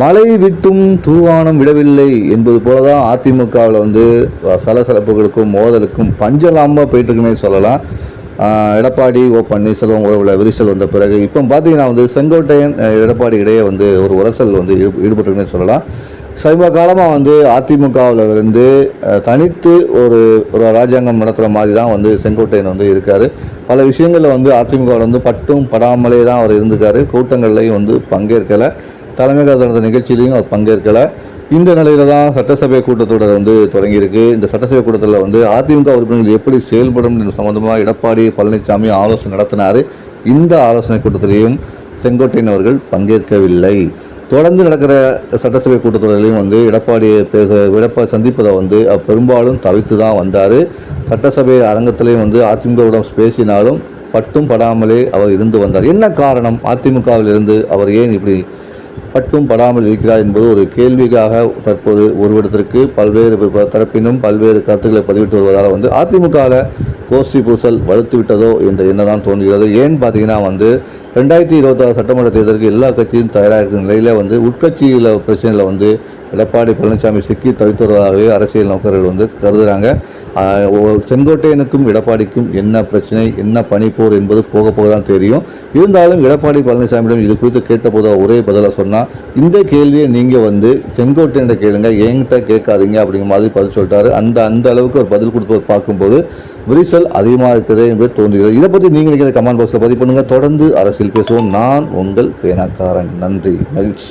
மழை விட்டும் தூவானம் விடவில்லை என்பது போல தான் அதிமுகவில் வந்து சலசலப்புகளுக்கும் மோதலுக்கும் பஞ்சலாமல் போயிட்டு இருக்குன்னே சொல்லலாம் எடப்பாடி ஓ பன்னீர்செல்வம் உறவில் விரிசல் வந்த பிறகு இப்போ பார்த்தீங்கன்னா வந்து செங்கோட்டையன் எடப்பாடி இடையே வந்து ஒரு உரசல் வந்து ஈடுபட்டுருக்குன்னு ஈடுபட்டிருக்குன்னே சொல்லலாம். சமீப காலமாக வந்து அதிமுகவில் இருந்து தனித்து ஒரு ஒரு ராஜாங்கம் நடத்துகிற மாதிரி தான் வந்து செங்கோட்டையன் வந்து இருக்கார். பல விஷயங்களில் வந்து அதிமுகவில் வந்து பட்டும் படாமலே தான் அவர் இருந்திருக்காரு. கூட்டங்கள்லையும் வந்து பங்கேற்கலை. தலைமை நடந்த நிகழ்ச்சியிலையும் அவர் பங்கேற்கலை. இந்த நிலையில தான் சட்டசபை கூட்டத்தொடர் வந்து தொடங்கியிருக்கு. இந்த சட்டசபை கூட்டத்தில் வந்து அதிமுக உறுப்பினர்கள் எப்படி செயல்படும் சம்பந்தமாக எடப்பாடி பழனிசாமி ஆலோசனை நடத்தினார். இந்த ஆலோசனை கூட்டத்திலையும் செங்கோட்டையன் அவர்கள் பங்கேற்கவில்லை. தொடர்ந்து நடக்கிற சட்டசபை கூட்டத்தொடரிலையும் வந்து எடப்பாடியை பேச எடப்பாடி சந்திப்பதை வந்து பெரும்பாலும் தவிர்த்து தான் வந்தார். சட்டசபை அரங்கத்திலையும் வந்து அதிமுகவிடம் பேசினாலும் பட்டும் படாமலே அவர் இருந்து வந்தார். என்ன காரணம்? அதிமுகவில் இருந்து அவர் ஏன் இப்படி பட்டும் படாமல் இருக்கிறார் என்பது ஒரு கேள்விக்காக தற்போது ஒருவிடத்திற்கு பல்வேறு தரப்பினும் பல்வேறு கருத்துக்களை பதிவிட்டு வருவதால் வந்து அதிமுகவில் கோஷ்டி பூசல் வலுத்து விட்டதோ என்ற எண்ணம் தான் தோன்றுகிறது. ஏன்னு பார்த்தீங்கன்னா வந்து ரெண்டாயிரத்தி இருபத்தாறு சட்டமன்ற தேர்தலுக்கு எல்லா கட்சியும் தயாராக இருக்கிற நிலையில் வந்து உட்கட்சியில் பிரச்சனையில் வந்து எடப்பாடி பழனிசாமி சிக்கி தவித்துவதாகவே அரசியல் நோக்கர்கள் வந்து கருதுகிறாங்க செங்கோட்டையனுக்கும் எடப்பாடிக்கும் என்ன பிரச்சனை என்ன பனிப்போர் என்பது போக போக தான் தெரியும். இருந்தாலும் எடப்பாடி பழனிசாமியிடம் இது குறித்து கேட்டபோது ஒரே பதிலாக சொன்னால் இந்த கேள்வியை நீங்கள் வந்து செங்கோட்டையன் கேளுங்க என்கிட்ட கேட்காதீங்க அப்படிங்கிற மாதிரி பதில் சொல்லிட்டாரு. அந்த அந்த அளவுக்கு ஒரு பதில் கொடுப்பதை பார்க்கும்போது விரிசல் அதிகமாக இருக்கிறதே என்பது தோன்றுகிறது. இதை பற்றி நீங்கள் நினைக்கிற கமெண்ட் பாக்ஸில் பதிவு பண்ணுங்கள் தொடர்ந்து அரசியல் பேசுவோம். நான் உங்கள் பேனாக்காரன். நன்றி. மகிழ்ச்சி.